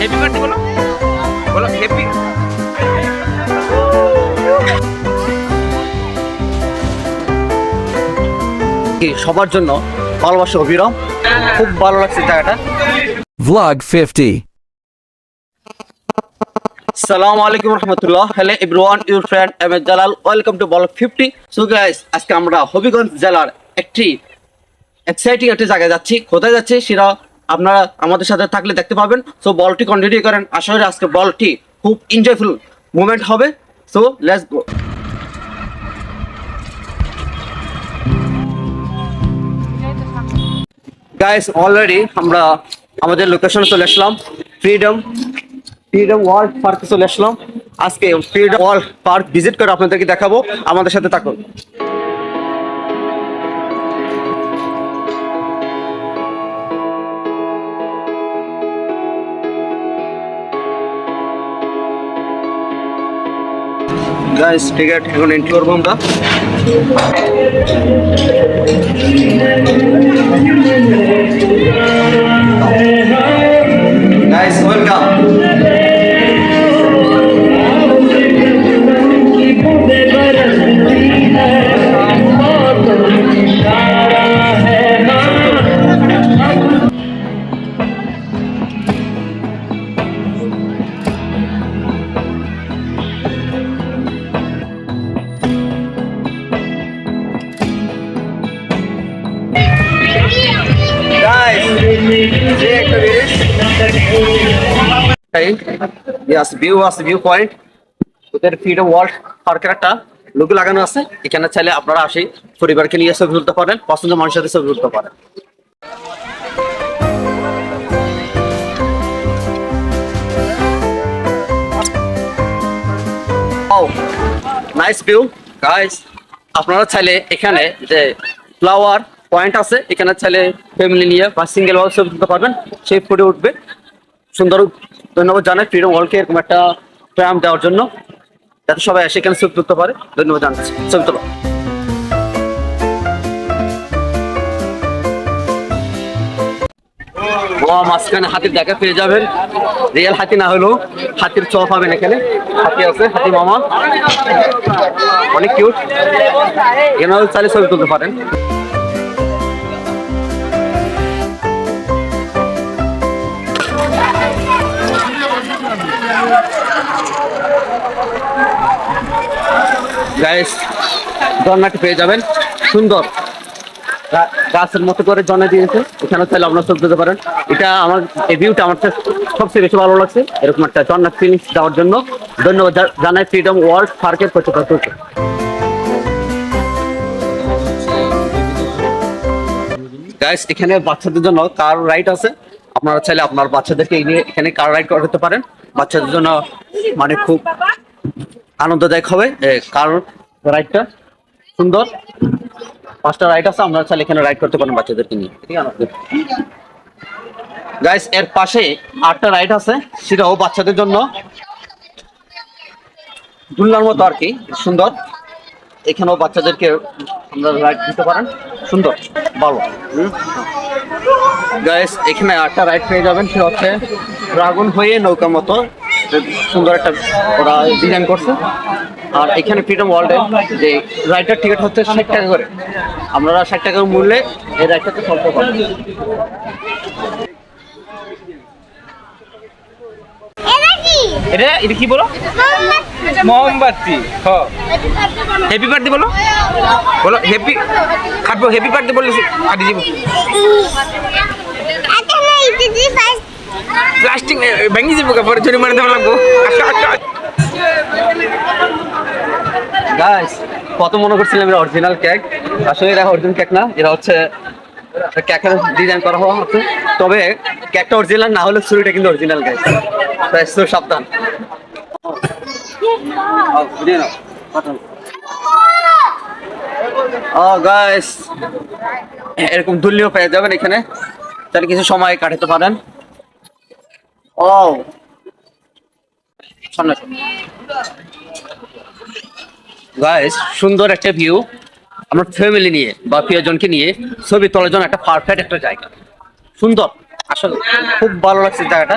Happy birthday বলো বলো happy সবার জন্য ভালোবাসা অবিরাম খুব ভালো লাগছে জায়গাটা। Vlog 50. সালামু আলাইকুম রহমতুল্লাহ। Hello everyone your friend M S Jalal welcome to vlog fifty so guys আজকে আমরা হবিগঞ্জ জেলার একটি এক্সাইটিং একটি জায়গায় যাচ্ছি। কোথায় যাচ্ছি সেটা আপনারা আমাদের সাথে থাকলে দেখতে পাবেন। সো বলটি কন্টিনিউ করেন। আশা করি আজকে বলটি খুব এনজয়ফুল মুভমেন্ট হবে। So let's go guys already আমরা আমাদের লোকেশনে চলে আসলাম। ফ্রিডম ফ্রিডম ওয়ার্ল্ড পার্কে চলে আসলাম। আজকে ফ্রিডম ওয়ার্ল্ড পার্ক ভিজিট করে আপনাদেরকে দেখাবো। আমাদের সাথে থাকুন। গাইস টিকিট এখন এন্ট্রি করব আমরা। ইয়াস ভিউ আছে ভিউ পয়েন্ট ওদের ফ্রিডম ওয়ার্ল্ড পার্কের একটা লোগো লাগানো আছে। এখানে চাইলে আপনারা আসি পরিবারকে নিয়ে ছবি তুলতে পারেন পছন্দ মানুষের সাথে ছবি তুলতে পারেন। নাইস ভিউ গাইস আপনারা চাইলে এখানে যে ফ্লাওয়ার পয়েন্ট আছে, এখানে চাইলে ফ্যামিলি নিয়ে বা সিঙ্গেল ওয়াল ছবি তুলতে পারবেন। সেই ফুটে উঠবে। সুন্দর ধন্যবাদ জানাই ফ্রিডম ওয়ার্ল্ডকে এরকম একটা প্রাম দেওয়ার জন্য, যাতে সবাই এসে এখানে ছবি তুলতে পারে। ধন্যবাদ জানাচ্ছি। ছবি তোলো। মাঝখানে হাতির দেখা পেয়ে যাবেন। রিয়েল হাতি না হলেও হাতির চ পাবেন এখানে। হাতি আছে, হাতি মামা। অনেক কিউট এখানে চাইলে ছবি তুলতে পারেন। গাইস ঝর্ণাটি পেয়ে যাবেন। সুন্দর। গাছের মতো করে জন্না দিয়েছে। এখানে চাইলে আপনার চলতে দিতে পারেন। এটা আমার এই ভিউটা আমার সবচেয়ে বেশি ভালো লাগছে। এরকম একটা জন্নার ফিলিংস দেওয়ার জন্য। ধন্যবাদ জানাই ফ্রিডম ওয়ার্ল্ড পার্কের কর্তৃপক্ষকে গাইস এখানে বাচ্চাদের জন্য কার রাইড আছে। আপনারা চাইলে আপনার বাচ্চাদেরকে নিয়ে এখানে কার রাইড করতে পারেন। বাচ্চাদের জন্য মানে খুব আনন্দদায়ক হবে। কার রাইডটা? সুন্দর। পাঁচটা রাইড আছে আপনারা চাইলে এখানে রাইড করতে পারেন বাচ্চাদেরকে নিয়ে। ঠিক আছে। গাইস এর পাশে আটটা রাইড আছে, সেটাও বাচ্চাদের জন্য। দুলনার মতো আর কি, সুন্দর। এখানেও বাচ্চাদেরকে আমরা রাইড দিতে পারেন। সুন্দর, ভালো। গাইস এখানে আটটা রাইড পেয়ে যাবেন সেটা হচ্ছে ড্রাগন হয়ে নৌকার মতো। সুন্দর একটা ওরা ডিজাইন করছে। আর এখানে ফ্রিডম ওয়ার্ল্ডের যে রাইটার টিকিট হচ্ছে ষাট টাকা করে। আপনারা ষাট টাকার মূল্যে এই রাইডটাতে চলতে পারেন এটা এটা কি বলো? মোমবাতি! হ্যাপি বার্থডে বলো। বলো। হ্যাপি বার্থডে বললে প্লাস্টিক ভেঙে যাব চুরি মারে দেওয়া লাগবো গাইস কত মনে করছিলাম এটা অরিজিনাল কেক আসলে এটা অরিজিনাল কেক না এটা হচ্ছে কেকের ডিজাইন করা হওয়া হচ্ছে। তবে কেকটা অরিজিনাল না হলে ছুরিটা কিন্তু অরিজিনাল গাইস so সাবধান। ও গাইস এরকম দুলিও পেয়ে যাবেন এখানে। তাহলে কিছু সময় কাটাতে পারেন। ও গাইস সুন্দর একটা ভিউ আমার ফ্যামিলি নিয়ে বা প্রিয়জনকে নিয়ে ছবি তোলার জন্য একটা পারফেক্ট একটা জায়গা। সুন্দর। আসলে খুব ভালো লাগছে জায়গাটা।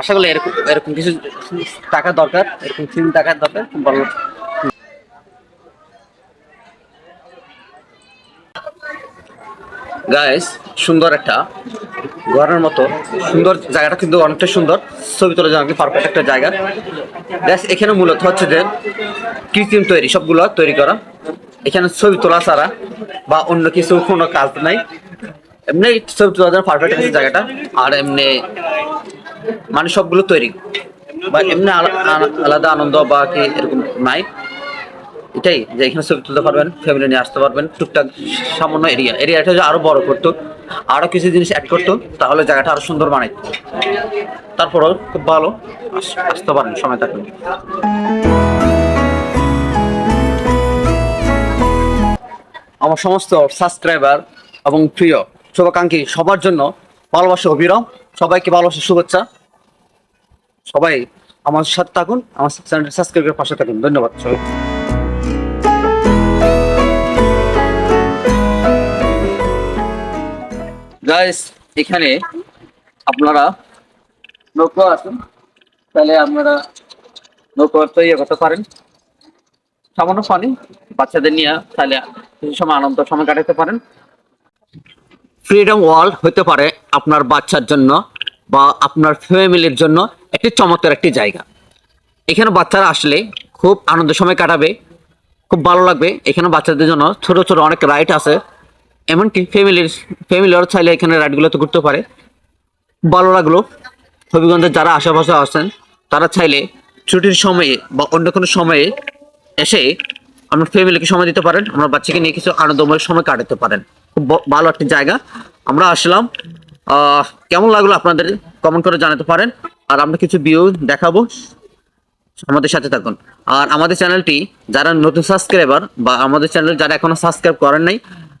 আশা করি এরকম এরকম কিছু টাকা দরকার, এরকম সিন টাকার দরকার, খুব ভালো লাগছে। গাইস সুন্দর একটা ঘরের মতো সুন্দর জায়গাটা কিন্তু অনেকটা সুন্দর। ছবি তোলার জন্য পারফেক্ট একটা জায়গা। গ্যাস এখানে মূলত হচ্ছে যে কৃত্রিম তৈরি, সবগুলো তৈরি করা। এখানে ছবি তোলা ছাড়া বা অন্য কিছু কোনো কাজ নাই। এমনি ছবি তোলার জন্য পারফেক্ট একটা জায়গাটা। আর এমনি মানে সবগুলো তৈরি। বা এমনি আলা- আলা- আলাদা আনন্দ বা কি এরকম নাই। এটাই যে এখানে ছবি তুলতে পারবেন ফ্যামিলি নিয়ে আসতে পারবেন। টুকটাক সামান্য এরিয়া এরিয়াটা আরও বড় করতো। আরও কিছু জিনিস অ্যাড করতো, তাহলে জায়গাটা আরও সুন্দর বানাইতো। তারপরও খুব ভালো। আসতে পারেন, সময় থাকলে। আমার সমস্ত সাবস্ক্রাইবার এবং প্রিয়, শুভাকাঙ্ক্ষী, সবার জন্য ভালোবাসা অবিরাম সবাইকে ভালোবাসা, শুভেচ্ছা। সবাই আমার সাথে থাকুন, আমার চ্যানেলটি সাবস্ক্রাইব করে পাশে থাকুন। ধন্যবাদ সবাই গাইস এখানে আপনারা নৌকো আছেন তাহলে আপনারা নৌকো তো ইয়ে করতে পারেন। সামান্য পানি বাচ্চাদের নিয়ে তাহলে কিছু সময় আনন্দ, সময় কাটাতে পারেন। ফ্রিডম ওয়াল হতে পারে আপনার বাচ্চার জন্য বা আপনার ফ্যামিলির জন্য একটি চমৎকার একটি জায়গা। এখানে বাচ্চারা আসলে খুব আনন্দ, সময় কাটাবে, খুব ভালো লাগবে। এখানে বাচ্চাদের জন্য ছোট ছোট অনেক রাইড আছে। এমনকি ফ্যামিলির ফ্যামিলি ফ্যামিলির চাইলে এখানে রাইডগুলোতে ঘুরতে পারে। ভালো লাগল। হবিগঞ্জের যারা আশেপাশে আছেন, তারা চাইলে ছুটির সময়ে বা অন্য কোনো সময়ে এসে আপনার ফ্যামিলিকে সময় দিতে পারেন। আপনার বাচ্চাকে নিয়ে কিছু আনন্দময় সময় কাটাতে পারেন। খুব ভালো একটি জায়গা। আমরা আসলাম। কেমন লাগল আপনাদের? কমেন্ট করে জানাতে পারেন। আর আমরা কিছু ভিউ দেখাবো। আমাদের সাথে থাকুন। আর আমাদের চ্যানেলটি যারা নতুন সাবস্ক্রাইবার বা আমাদের চ্যানেল যারা এখনও সাবস্ক্রাইব করেন নাই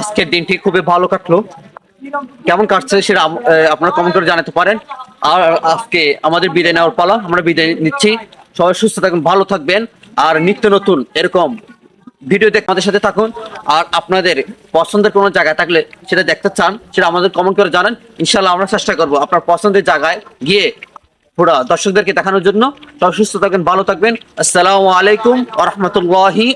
আজকের দিনটি খুবই ভালো কাটলো। কেমন কাটছে সেটা আপনারা কমেন্ট করে জানাতে পারেন। আর আজকে আমাদের বিদায় নেওয়ার পালা, আমরা বিদায় নিচ্ছি। সবাই সুস্থ থাকুন, ভালো থাকবেন। আর নিত্য নতুন এরকম ভিডিও দেখে আমাদের সাথে থাকুন। আর আপনাদের পছন্দের কোনো জায়গায় থাকলে সেটা দেখতে চান, সেটা আমাদের কমেন্ট করে জানান। ইনশাল্লাহ আমরা চেষ্টা করব আপনার পছন্দের জায়গায় গিয়ে পুরো দর্শকদেরকে দেখানোর জন্য। সবাই সুস্থ থাকবেন, ভালো থাকবেন। আসসালামু আলাইকুম আ রহমতুল্লাহি